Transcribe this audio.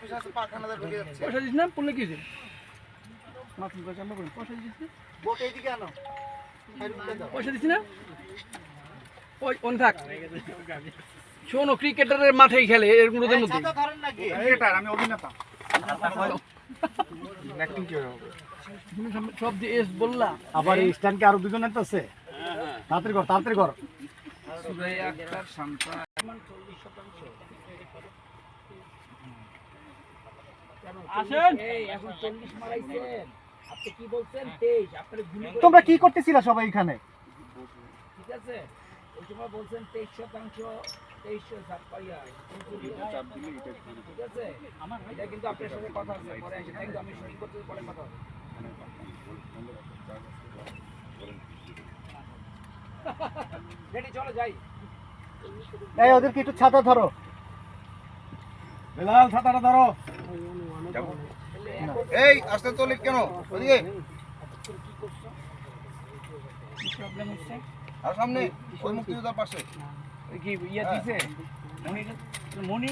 পয়সা দিস না পড়লে কি মাথুর কাছে আমরা বলি পয়সা দিস না বোট এইদিকে আনো সাইড দিকে দাও। পয়সা দিস না? ওই অন থাক। শোনো ক্রিকেটারের মাঠেই খেলে এর মধ্যে মধ্যে। ছাতা ধরেন নাকি আমি অভিনেতা সব দিয়ে এস বললা। আবার এই স্ট্যান্ডকে আরও দুজন আছে? তাড়াতাড়ি কর তাড়াতাড়ি কর। আসেন। এখন চল্লিশ মারাইছেন আপনি কি বলছেন? তেইশ। আপনার তোমরা কি করতেছিলা সবাই এখানে? ঠিক আছে? ওই সময় বলছেন তেইশ শতাংশ তেইশ ছাপ্পাইয়া ঠিক আছে? এটা কিন্তু আপনার সাথে কথা আছে। পরে এসে কিন্তু আমি শুটিং করতে পরে কথা হবে। রেডি চলো যাই। এই ওদেরকে একটু ছাতা ধরো। বেলাল ছাতাটা ধরো। এই আসতে চলে কেন? ওদিকে। কি প্রবলেম হচ্ছে? আর সামনে ওই মুক্তিযোদ্ধার পাশে। কি ইয়ে দিছে? মনির মনি